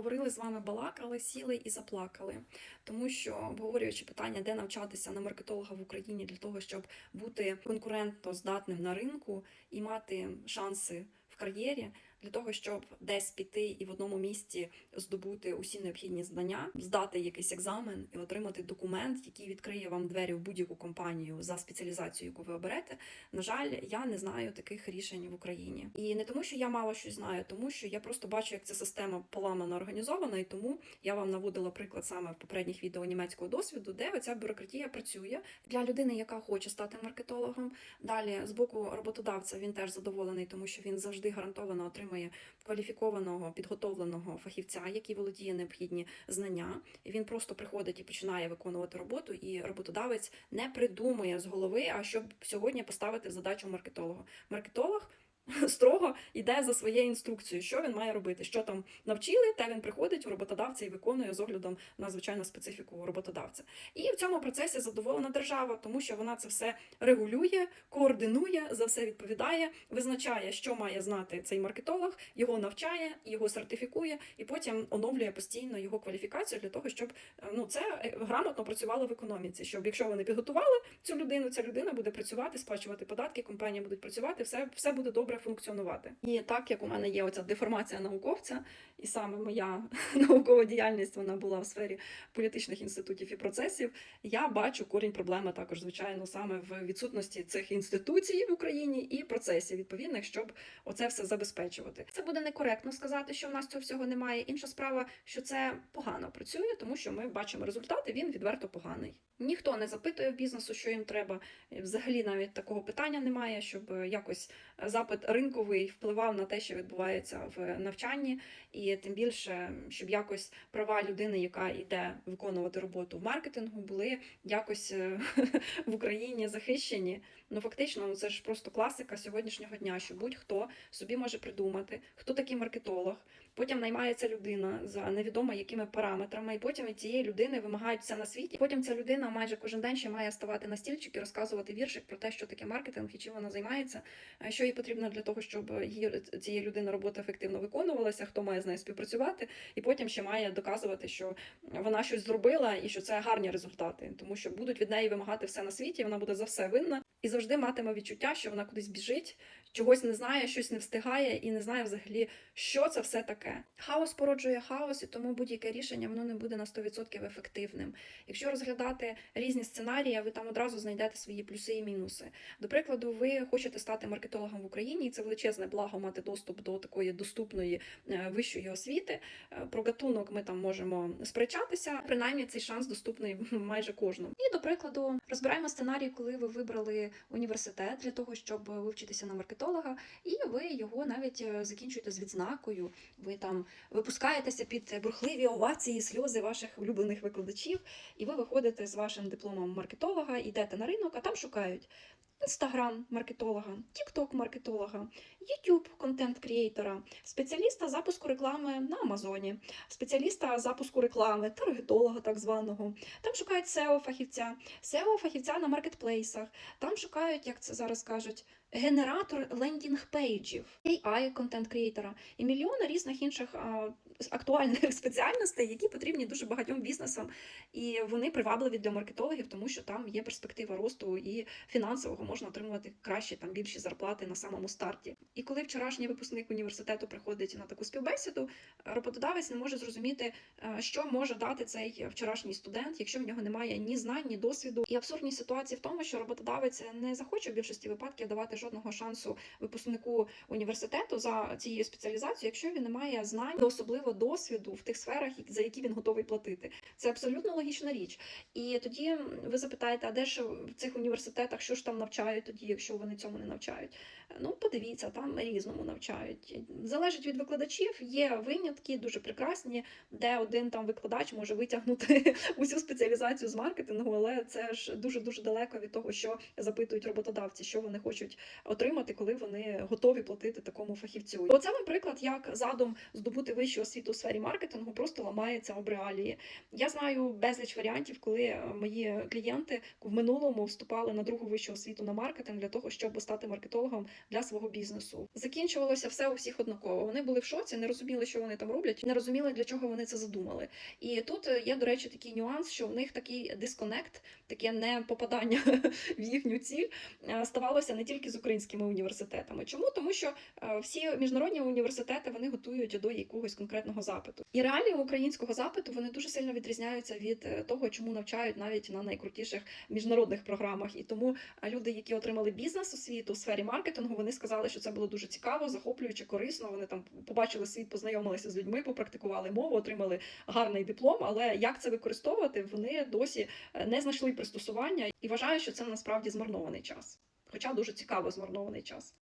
говорили з вами, балакали, сіли і заплакали. Тому що, обговорюючи питання, де навчатися на маркетолога в Україні для того, щоб бути конкурентно здатним на ринку і мати шанси в кар'єрі, для того, щоб десь піти і в одному місці здобути усі необхідні знання, здати якийсь екзамен і отримати документ, який відкриє вам двері в будь-яку компанію за спеціалізацією, яку ви оберете. На жаль, я не знаю таких рішень в Україні. І не тому, що я мало щось знаю, тому що я просто бачу, як ця система поламана організована, і тому я вам наводила приклад саме в попередніх відео німецького досвіду, де оця бюрократія працює для людини, яка хоче стати маркетологом. Далі з боку роботодавця він теж задоволений, тому що він завжди гарантовано отримує кваліфікованого підготовленого фахівця, який володіє необхідні знання. Він просто приходить і починає виконувати роботу, і роботодавець не придумує з голови, а щоб сьогодні поставити задачу маркетолога. Маркетолог строго йде за своєю інструкцією, що він має робити, що там навчили, те він приходить у роботодавця і виконує з оглядом на звичайну специфіку роботодавця. І в цьому процесі задоволена держава, тому що вона це все регулює, координує, за все відповідає, визначає, що має знати цей маркетолог, його навчає, його сертифікує, і потім оновлює постійно його кваліфікацію для того, щоб е, ну це е, грамотно працювало в економіці. Щоб якщо вони підготували цю людину, ця людина буде працювати, сплачувати податки, компанії будуть працювати, все, все буде добре функціонувати. І так як у мене є оця деформація науковця, і саме моя наукова діяльність вона була в сфері політичних інститутів і процесів. Я бачу корінь проблеми також, звичайно, саме в відсутності цих інституцій в Україні і процесів відповідних, щоб оце все забезпечувати. Це буде некоректно сказати, що в нас цього всього немає. Інша справа, що це погано працює, тому що ми бачимо результати. Він відверто поганий. Ніхто не запитує в бізнесу, що їм треба. Взагалі навіть такого питання немає, щоб якось запит ринковий впливав на те, що відбувається в навчанні, і тим більше, щоб якось права людини, яка йде виконувати роботу в маркетингу, були якось е, в Україні захищені. Ну фактично, ну це ж просто класика сьогоднішнього дня, що будь-хто собі може придумати, хто такий маркетолог. Потім наймається людина за невідомо якими параметрами, і потім від цієї людини вимагають все на світі. Потім ця людина майже кожен день ще має ставати на стільчик і розказувати віршик про те, що таке маркетинг і чим вона займається, е, що їй потрібно для того, щоб її цієї людини робота ефективно виконувалася, хто має з нею співпрацювати, і потім ще має доказувати, що вона щось зробила і що це гарні результати, тому що будуть від неї вимагати все на світі. Вона буде за все винна і завжди матиме відчуття, що вона кудись біжить, чогось не знає, щось не встигає і не знає взагалі, що це все таке. Хаос породжує хаос, і тому будь-яке рішення воно не буде на 100% ефективним. Якщо розглядати різні сценарії, ви там одразу знайдете свої плюси і мінуси. До прикладу, ви хочете стати маркетологом в Україні, і це величезне благо мати доступ до такої доступної е, вищої освіти. Е, Про гатунок ми там можемо сперечатися. Принаймні цей шанс доступний майже кожному. І до прикладу, розбираємо сценарій, коли ви вибрали університет для того, щоб вивчитися на маркетолога, і ви його навіть е, закінчуєте з відзнакою. Ви там випускаєтеся під бурхливі овації, сльози ваших улюблених викладачів, і ви виходите з вашим дипломом маркетолога, йдете на ринок, а там шукають. Інстаграм маркетолога, Тікток маркетолога, Ютуб контент креатора, спеціаліста запуску реклами на Амазоні, спеціаліста запуску реклами, таргетолога так званого. Там шукають SEO фахівця, SEO фахівця на маркетплейсах. Там шукають, як це зараз кажуть, генератор лендінг пейджів, AI контент креатора і мільйони різних інших а, актуальних спеціальностей, які потрібні дуже багатьом бізнесам, і вони привабливі для маркетологів, тому що там є перспектива росту і фінансового можна отримувати кращі там більші зарплати на самому старті. І коли вчорашній випускник університету приходить на таку співбесіду, роботодавець не може зрозуміти, е, що може дати цей вчорашній студент, якщо в нього немає ні знань, ні досвіду. І абсурдність ситуації в тому, що роботодавець не захоче в більшості випадків давати жодного шансу випускнику університету за цією спеціалізацією, якщо він не має знань, особливо досвіду в тих сферах, за які він готовий платити. Це абсолютно логічна річ. І тоді ви запитаєте, а де ж в цих університетах, що ж там навчають тоді, якщо вони цьому не навчають? Ну, подивіться, там різному навчають. Залежить від викладачів, є винятки дуже прекрасні, де один там викладач може витягнути усю спеціалізацію з маркетингу, але це ж дуже дуже далеко від того, що запитують роботодавці, що вони хочуть отримати, коли вони готові платити такому фахівцю. Оце вам приклад, як задум здобути вищу освіту у сфері маркетингу просто ламається об реалії. Я знаю безліч варіантів, коли е, мої клієнти в минулому вступали на другу вищу освіту на маркетинг для того, щоб стати маркетологом для свого бізнесу. Закінчувалося все у всіх однаково. Вони були в шоці, не розуміли, що вони там роблять, не розуміли, для чого вони це задумали. І тут е, є, до речі, такий нюанс, що в них такий дисконект, таке не попадання в їхню ціль е, ставалося не тільки з українськими університетами. Чому? Тому що е, всі міжнародні університети вони готують до якогось конкретного запиту. І реалії українського запиту вони дуже сильно відрізняються від е, того, чому навчають навіть на найкрутіших міжнародних програмах. І тому е, люди, які отримали бізнес освіту у сфері маркетингу, вони сказали, що це було дуже цікаво, захоплююче, корисно. Вони там побачили світ, познайомилися з людьми, попрактикували мову, отримали гарний диплом. Але як це використовувати, вони досі не знайшли пристосування і вважаю, що це насправді змарнований час. Хоча дуже цікаво змарнований час.